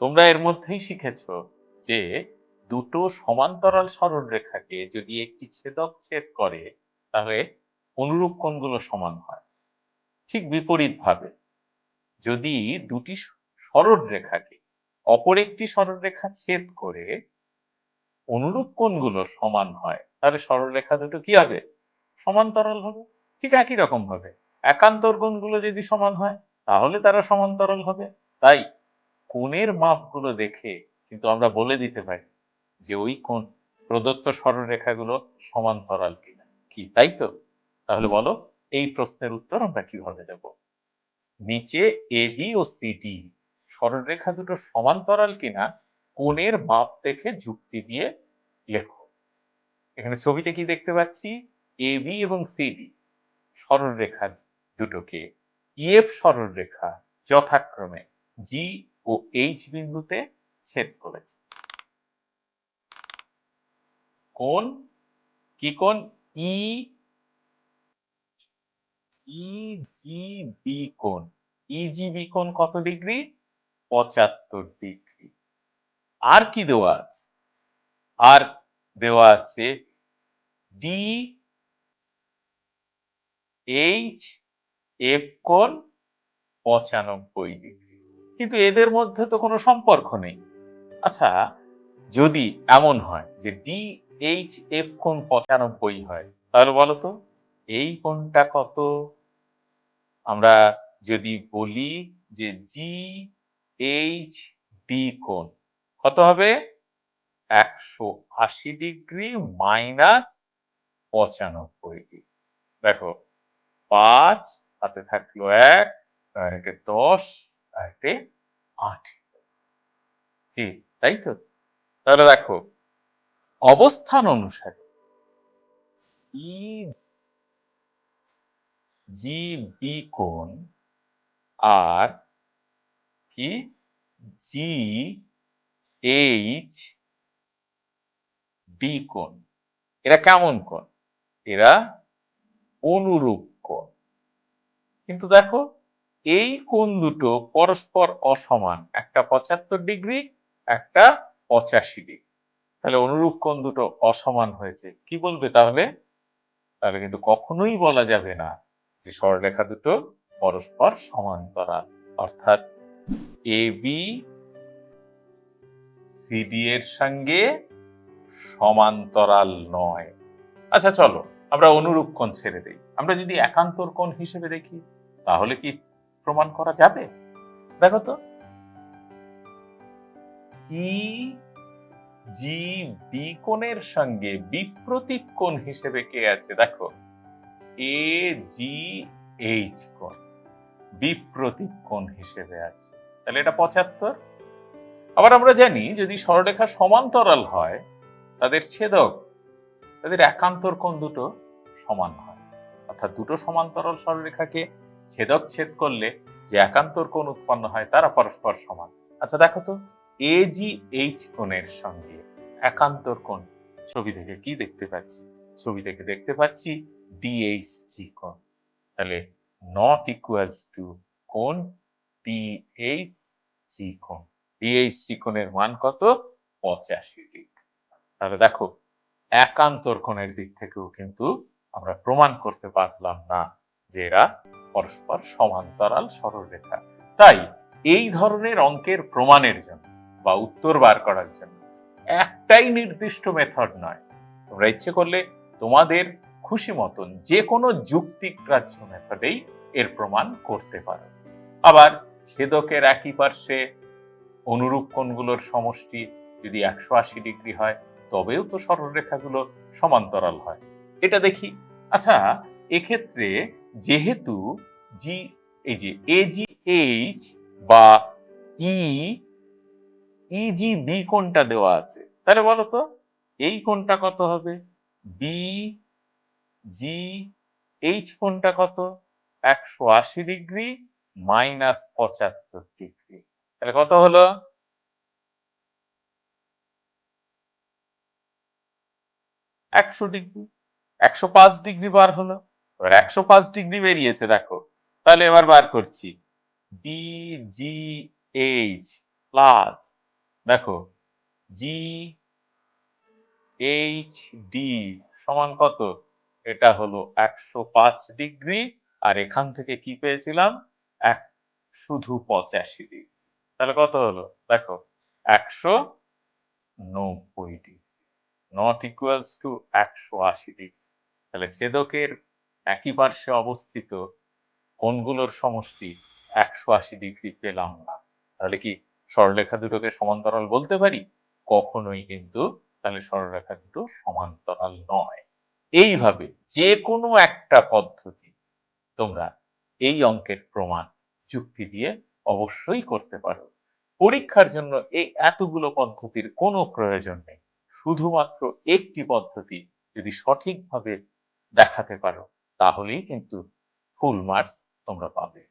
তোমরা এর মধ্যেই শিখেছ যে দুটো সমান্তরাল সরলরেখাকে যদি একটি ছেদক ছেদ করে, তাহলে অনুরূপ কোণগুলো সমান হয়। ঠিক বিপরীত ভাবে যদি দুটি সরলরেখাকে অপর একটি সরলরেখা ছেদ করে অনুরূপ কোণগুলো সমান হয়, তাহলে সরলরেখা দুটো কি হবে? সমান্তরাল হবে। ঠিক একই রকম ভাবে একান্তর গুণগুলো যদি সমান হয়, তাহলে তারা সমান্তরাল হবে। তাই কোণের মাপগুলো দেখে কিন্তু আমরা বলে দিতে পারি যে ওই কোণ প্রদত্ত সরলরেখাগুলো সমান্তরাল কিনা। কি, তাই তো? তাহলে বলো, এই প্রশ্নের উত্তর আমরা কীভাবে দেব? নিচে এ বি ও সিডি সরলরেখা দুটো সমান্তরাল কিনা, কোণের মাপ দেখে যুক্তি দিয়ে লেখো। এখানে ছবিতে কি দেখতে পাচ্ছি? এ বি এবং সিডি সরলরেখা দুটোকে ইএফ সরলরেখা যথাক্রমে জি ও এইচ বিন্দুতে ছেদ করেছে। কোন কি কোন ই ইজিবি কোণ। ইজিবি কোণ কত ডিগ্রি? পঁচাত্তর ডিগ্রি। আর কি দেওয়া আছে? আর দেওয়া আছে ডি এইচ এফ কোণ পঁচানব্বই ডিগ্রি কিন্তু এদের মধ্যে তো কোনো সম্পর্ক নেই। আচ্ছা যদি এমন হয় যে ডি এইচ এফ কোণ পঁচানব্বই হয়, তাহলে বলো তো, এই কোণটা কত? আমরা যদি বলি যে জি এইচ ডি কোণ, কত হবে? একশো আশি ডিগ্রি মাইনাস পঁচানব্বই ডিগ্রি দেখো, পাঁচ হাতে থাকল এক একে দশ একে আট। কি? তাই তো? তাহলে দেখো, অবস্থান অনুসারে ই জি বি কোণ, আর কি? জি এইচ ডি কোণ। এরা কেমন কোণ? এরা অনুরূপ কোণ। কিন্তু দেখো, এই কোণ দুটো পরস্পর অসমান। একটা পঁচাত্তর ডিগ্রি, একটা পঁচাশি ডিগ্রি। তাহলে অনুরূপ কোণ দুটো অসমান হয়েছে। কি বলবে তাহলে? তাহলে কিন্তু কখনোই বলা যাবে না যে সরলরেখা দুটো পরস্পর সমান্তরাল। অর্থাৎ এ বি সিডি এর সঙ্গে সমান্তরাল নয়। আচ্ছা চলো। আমরা অনুরূপ কোণ ছেড়ে দিই। আমরা যদি একান্তর কোণ হিসেবে দেখি, তাহলে কি প্রমাণ করা যাবে? দেখো তো। ই জি বি কোণের সঙ্গে বিপ্রতীক কোণ হিসেবে কে আছে? দেখো। এ জি এইচ কোণ, বিপ্রতীক কোণ হিসেবে আছে। তাহলে এটা পঁচাত্তর। আবার আমরা জানি, যদি সরলরেখা সমান্তরাল হয়, তাদের ছেদক তাদের একান্তর কোণ দুটো সমান হয়। অর্থাৎ দুটো সমান্তরাল সরলরেখাকে ছেদক ছেদ করলে যে একান্তর কোণ উৎপন্ন হয়, তারা পরস্পর সমান। আচ্ছা দেখো তো এ জি এইচ কোণের সঙ্গে একান্তর কোণ, ছবি থেকে কি দেখতে পাচ্ছি? ছবি থেকে দেখতে পাচ্ছি ডিএইচ জি কোণ। তাহলে নট ইকুয়ালস টু কোণ ডিএইচ জি কোণ। ডিএইচ জি কোণের মান কত? পঁচাশি ডিগ্রি। তাহলে দেখো একান্তর কোণের দিক থেকেও কিন্তু আমরা প্রমাণ করতে পারলাম না যে এরা পরস্পর সমান্তরাল সরলরেখা। তাই এই ধরনের অঙ্কের প্রমাণের জন্য বা উত্তর বার করার জন্য একটাই নির্দিষ্ট মেথড নয়। তোমরা ইচ্ছে করলে তোমাদের খুশি মতন যে কোনো যুক্তিগ্রাহ্য মেথডেই এর প্রমাণ করতে পারো। আবার ছেদকের একই পার্শ্বে অনুরূপ কোণগুলোর সমষ্টি যদি একশো আশি ডিগ্রি হয় তবেও তো সরলরেখাগুলো সমান্তরাল হয়। এটা দেখি। আচ্ছা এক্ষেত্রে যেহেতু জি, এই যে এজি এইচ বা ই ইজি বি কোণটা দেওয়া আছে, তাহলে বলো তো, এই কোনটা কত হবে? বি জি এইচ কোনটা কত? একশো আশি ডিগ্রি মাইনাস পঁচাত্তর ডিগ্রি। তাহলে কত হলো? একশো ডিগ্রি, একশো পাঁচ ডিগ্রি বার হলো, এবার একশো পাঁচ ডিগ্রি বেরিয়েছে, দেখো। তাহলে এবার বার করছি। বি জি এইচ প্লাস দেখো জি এইচ ডি সমান কত? এটা হলো একশো পাঁচ ডিগ্রি, আর এখান থেকে কি পেয়েছিলাম? এক, শুধু পঁচাশি ডিগ্রি। তাহলে কত হলো? দেখো, একশো নব্বই ডিগ্রি। নট ইকুয়ালস টু একশো আশি ডিগ্রি তাহলে ছেদকের একই পার্শ্বে অবস্থিত কোণগুলোর সমষ্টি একশো আশি ডিগ্রি পেলাম না। তাহলে কি সরলরেখা দুটোকে সমান্তরাল বলতে পারি? কখনোই কিন্তু তাহলে সরলরেখা দুটো সমান্তরাল নয়। এইভাবে যে কোনো একটা পদ্ধতি তোমরা এই অঙ্কের প্রমাণ যুক্তি দিয়ে অবশ্যই করতে পারো। পরীক্ষার জন্য এই এতগুলো পদ্ধতির কোনো প্রয়োজন নেই। শুধুমাত্র একটি পদ্ধতি যদি সঠিকভাবে দেখাতে পারো তাহলেই কিন্তু ফুল মার্কস তোমরা পাবে।